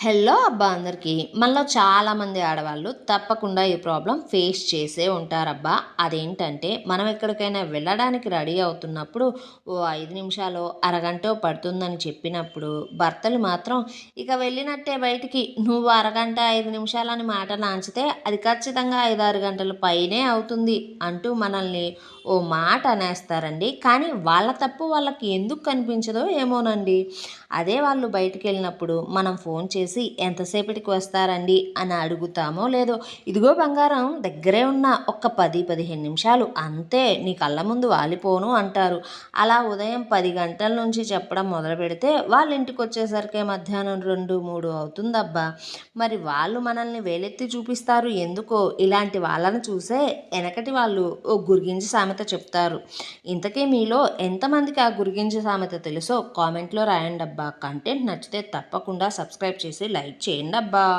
Hello అబ్బా అందరికీ. మనలో చాలామంది ఆడవాళ్ళు తప్పకుండా ఈ ప్రాబ్లం ఫేస్ చేసే ఉంటారబ్బా. అదేంటంటే మనం ఎక్కడికైనా వెళ్ళడానికి రెడీ అవుతున్నప్పుడు ఓ ఐదు నిమిషాలు అరగంట పడుతుందని చెప్పినప్పుడు భర్తలు మాత్రం ఇక వెళ్ళినట్టే బయటికి. నువ్వు అరగంట ఐదు నిమిషాలని మాట లాంచితే అది ఖచ్చితంగా ఐదు ఆరు గంటల పైనే అవుతుంది అంటూ మనల్ని ఓ మాట అనేస్తారండి. కానీ వాళ్ళ తప్పు వాళ్ళకి ఎందుకు కనిపించదో ఏమోనండి. అదే వాళ్ళు బయటికి వెళ్ళినప్పుడు మనం ఫోన్ చేసి ఎంతసేపటికి వస్తారండి అని అడుగుతామో లేదో ఇదిగో బంగారం దగ్గరే ఉన్న ఒక్క పది పదిహేను నిమిషాలు అంతే నీ కళ్ళ ముందు వాలిపోను అంటారు. అలా ఉదయం పది గంటల నుంచి చెప్పడం మొదలు పెడితే వాళ్ళ ఇంటికి వచ్చేసరికి మధ్యాహ్నం రెండు మూడు అవుతుందబ్బా. మరి వాళ్ళు మనల్ని వేలెత్తి చూపిస్తారు ఎందుకో? ఇలాంటి వాళ్ళని చూసే వెనకటి వాళ్ళు ఓ గురిగించి సామెత చెప్తారు. ఇంతకీ మీలో ఎంతమందికి ఆ గురిగించి సామెత తెలుసో కామెంట్లో రాయండి అబ్బా కంటెంట్ నచ్చితే తప్పకుండా సబ్స్క్రైబ్ చేసి లైక్ చేయండి అబ్బా.